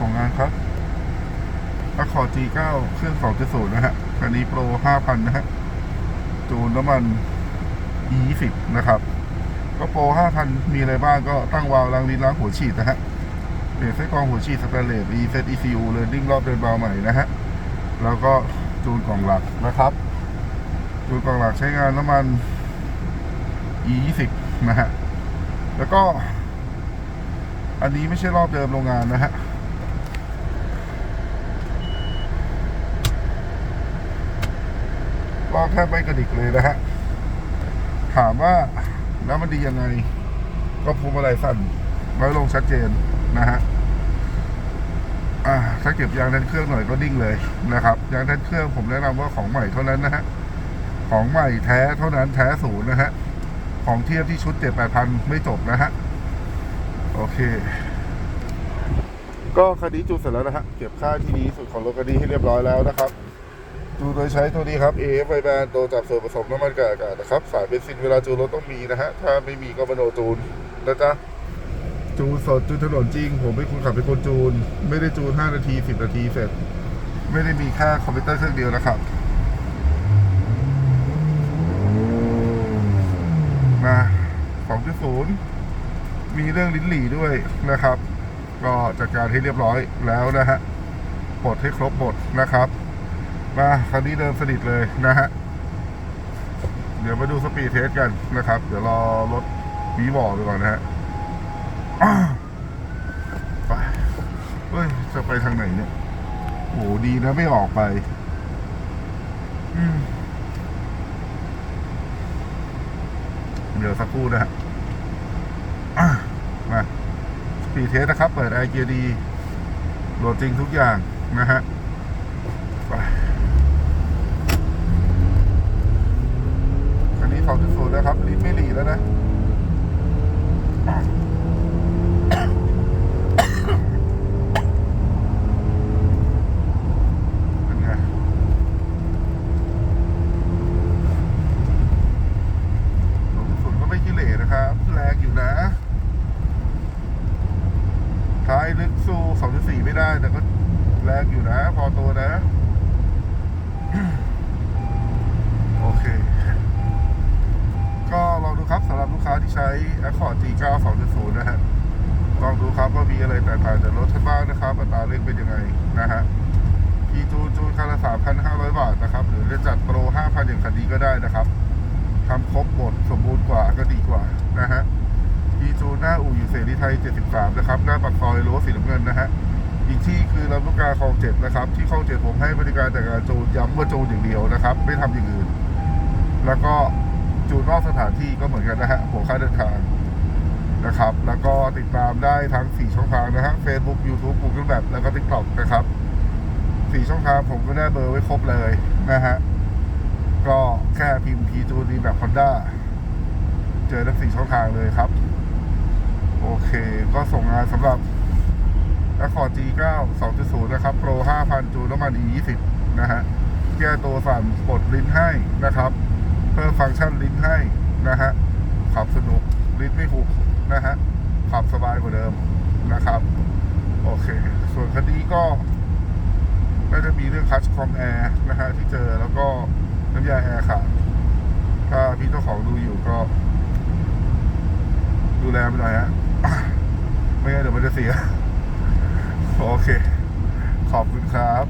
ส่งงานครับอคอร์ G9 เครื่อง 2.0 นะฮะคันนี้โปร 5,000 นะฮะ จูนน้ำมัน E20 นะครับ ก็โปร 5,000 มีอะไรบ้างก็ตั้งวาล์วล้างลิ้นล้างหัวฉีดนะฮะเปลี่ยนไส้กรองหัวฉีดสแตนเลส reset ECU เลยดิ้งรอบเดินเบาใหม่นะฮะ แล้วก็จูนกล่องหลักนะครับ จูนกล่องหลักใช้งานน้ำมัน E20 นะฮะ แล้วก็ อันนี้ไม่ใช่รอบเดิมโรงงานนะฮะ รอบแทบไม่กระดิกเลยนะฮะ ถามว่าแล้วมันดียังไง ก็พวงมาลัยสั่นน้อยลงชัดเจนนะฮะถ้าเก็บยางแดนเครื่องหน่อยก็ดิ้งเลยนะครับ ยางแดนเครื่องผมแนะนำว่าของใหม่เท่านั้นนะฮะ ของใหม่แท้เท่านั้นแท้ศูนย์นะฮะ ของเทียบที่ชุดเจ็ดแปดพันไม่จบนะฮะ โอเค ก็คันนี้จูนเสร็จแล้วนะฮะ เก็บค่าที่ดีสุดของรถคันนี้ให้เรียบร้อยแล้วนะครับ จูโดยใช้ตัวนี้ครับ AF ไฟแบนตัวจับส่วนผสมน้ำมันกับอากาศนะครับ สายเบนซินเวลาจูรถต้องมีนะฮะ ถ้าไม่มีก็มโนจูนนะจ๊ะ จูนสดจูนถนนจริง ผมเป็นคนขับเป็นคนจูน ไม่ได้จูน 5 นาที 10 นาทีเสร็จ ไม่ได้มีแค่คอมพิวเตอร์เครื่องเดียวนะครับ มา 2.0 มีเรื่องลิ้นหลีด้วยนะครับ ก็จัดการให้เรียบร้อยแล้วนะฮะปลดให้ครบหมดนะครับ มาคันนี้เดิมสนิทเลยนะฮะ เดี๋ยวมาดูสปีดเทสกันนะครับ เดี๋ยวรอรถวีบอไปก่อนนะฮะไปเฮ้ย จะไปทางไหนเนี่ยโหดีนะไม่ออกไปอเดี๋ยวสักครู่นะฮะมาสปีดเทสนะครับ เปิดไอเกียดีโหลดจริงทุกอย่างนะฮะไป คันนี้2.0นะครับลิ้นไม่หลีแล้วนะเนไงหลวงสุดก็ไม่ขี้เหร่นะครับแรงอยู่นะท้ายลึกสู้2.4ไม่ได้แต่ก็แรงอยู่นะ พอตัวนะ โอเค ก็ลองดูครับสำหรับลูกค้า ที่ใช้ Accord G9 2.0 นะฮะ ลองดูครับว่ามีอะไรแตกต่างจากรถท่านบ้างนะครับอัตราเร่งเป็นยังไงนะฮะพีจูนจูนคันละ3,500 บาทนะครับ หรือจะจัดโปร 5,000 อย่างคันนี้ก็ได้นะครับทำครบหมดสมบูรณ์กว่าก็ดีกว่านะฮะพีจูนหน้าอู่อยู่เสรีไทย 73 นะครับ หน้าปากซอยรั้วสีน้ำเงินนะฮะอีกที่คือลำลูกกาคลองเจ็ดนะครับ ที่คลองเจ็ดผมให้บริการแต่การจูนย้ำว่าจูนอย่างเดียวนะครับ ไม่ทำอย่างอื่น แล้วก็ จูนนอกสถานที่ก็เหมือนกันนะฮะหัวค่าเดินทางนะครับ แล้วก็ติดตามได้ทั้ง 4 ช่องทางนะฮะ Facebook YouTube Google Map แล้วก็ TikTok นะครับ 4 ช่องทางผมก็ได้เบอร์ไว้ครบเลยนะฮะ ก็แค่พิมพ์ p จูดีแบบ Honda เจอทั้ง 4 ช่องทางเลยครับ โอเคก็ส่งงานสำหรับ Accord G9 2.0 นะครับ Pro 5,000 จูนน้ำมัน E20 นะฮะ แก้ตัวสั่นปลดลิ้นให้นะครับ พิ่มฟังก์ชันลิ้นให้นะฮะขับสนุกลิ้นไม่หุบนะฮะขับสบายกว่าเดิมนะครับ โอเค ส่วนคดีก็น่าจะมีเรื่องคัชคอมแอร์นะฮะที่เจอแล้วก็น้ำยาแอร์ขาดถ้าพี่เจ้าของดูอยู่ก็ ดูแลไปหน่อยฮะไม่งั้นเดี๋ยวมันจะเสีย โอเค ขอบคุณครับ